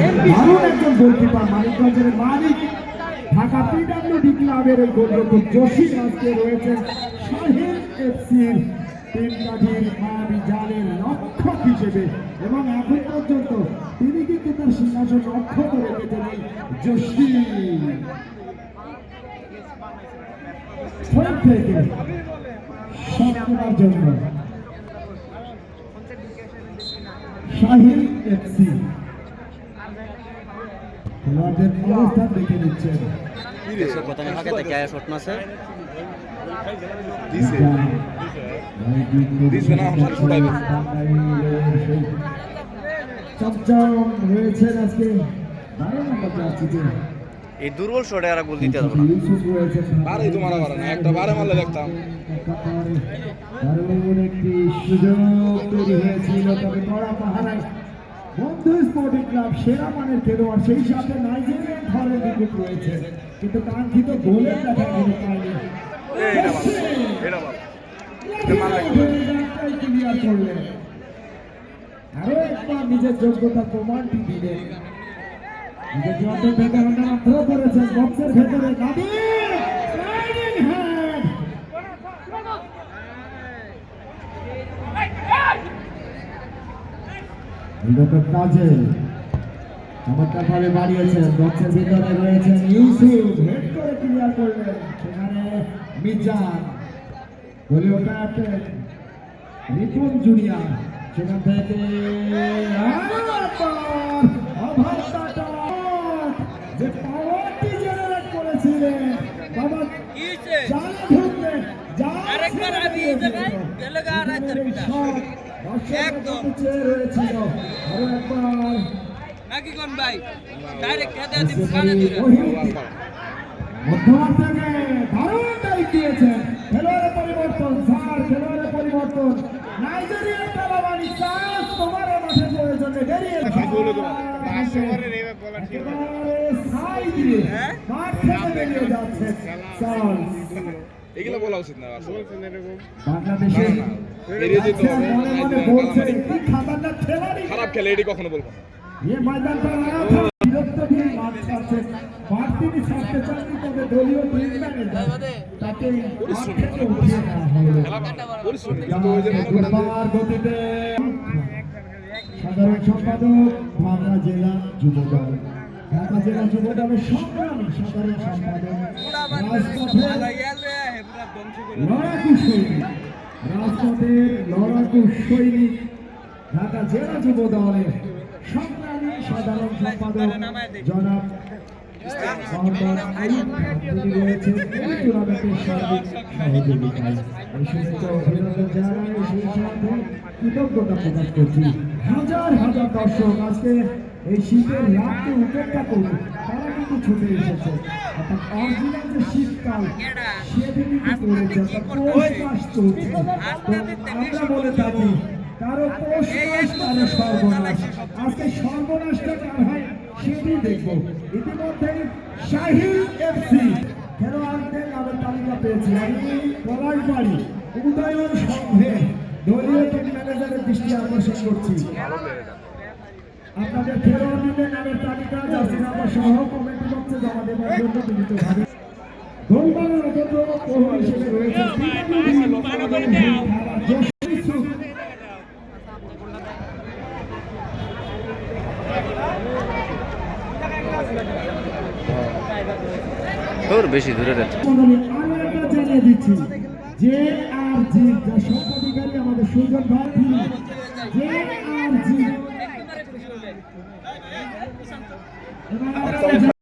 দারুণ একজন গোলকিপার মানিকগঞ্জের মালিক ঢাকা পিডাব্লিউডি ক্লাবের এই গোলরক্ষক জসিম আজকে রয়েছেন। শাহিন এফসির হিসেবে। এবং এখন পর্যন্ত তিনি কিন্তু তার সিংহাসন থেকে শট জন্য। শাহিন এফসি। খেলোয়াড়দের অবস্থান দেখে নিচ্ছেন। শট মাসে। দিছে। না, আমার ফুটাইবে। চমচম রয়েছেন আজকে। দারুণ একটা চাচ্ছিতে এই দুর্বল শটে আর গোল দিতে পারব না। বারেই তো মারা পারে না, একটা বারে মারলে দেখতাম। দারুণ একটি সুযোগ তৈরি হয়েছিল তবে কড়া বন্ধু স্পোর্টিং ক্লাব সেরা মানের খেলোয়াড় সেই সাথে নাইজেরিয়ান ধরনের উইকেট রয়েছে। কিন্তু কাঙ্ক্ষিত গোলের দেখা কিন্তু পায়নি এইটা ভালো, ক্লিয়ার করলেন আরও একবার নিজের যোগ্যতা প্রমাণটি দিলেন নিজের হান্ডা করেছেন বক্সের ভেতরে ডক্টর কাজল চমৎকার ভাবে বাড়িয়েছেন বক্সের ভিতরে রয়েছেন ইউসুফ হেড করে ক্লিয়ার করলেন সেখানে মিজান দলীয় ক্যাপ্টেন রিপুন জুনিয়র সেখান থেকে যে পাওয়ারটি জেনারেট করেছিলেন বাবা ঢুকলেন একদম। নাকি কোন ভাই ডাইরেক্ট খেতে দিব কানে দিলে মধ্যমাঠ থেকে দারুণ টাইট দিয়েছেন খেলোয়াড়ের পরিবর্তন স্যার খেলোয়াড়ের পরিবর্তন নাইজেরিয়ার তালাবানি চান্স তোমার মাঠে প্রয়োজনে বেরিয়ে সাই দিয়ে মাঠ থেকে বেরিয়ে যাচ্ছে। চান্স এগুলো বলা উচিত না খারাপ খেলে এটি কখনো বলব সাধারণ সম্পাদক জেলা জেলা সাধারণ সম্পাদক। লড়াকু সৈনিক, রাজপথের লড়াকু সৈনিক, ঢাকা জেলা যুব দলের সংগ্রামী সাধারণ সম্পাদক জনাব হাজার হাজার দর্শক এই শীতের উপেক্ষা করে তারা কিন্তু ছুটে এসেছে। অর্থাৎ অরিজিনাল যে শীতকাল সেটি কিন্তু পড়েছে অর্থাৎ পৌষ মাস চলছে তো আমরা বলে থাকি কারও পৌষ মাস কারও সর্বনাশ। আজকে সর্বনাশটা কার হয় সেটি দেখব। ইতিমধ্যে শাহিন এফসি খেলোয়াড়দের নামের তালিকা পেয়েছি। আমি পলাশবাড়ি উদয়ন সংঘে দলীয় টিম ম্যানেজারের দৃষ্টি আকর্ষণ করছি। আপনাদের খেলোয়াড়দের নামের তালিকা জার্সি নাম্বার সহ তোর বেশি দূরে জানিয়ে দিচ্ছি যে আর জি স্বত্বাধিকারী আমাদের সুজন ভাই যে আর জি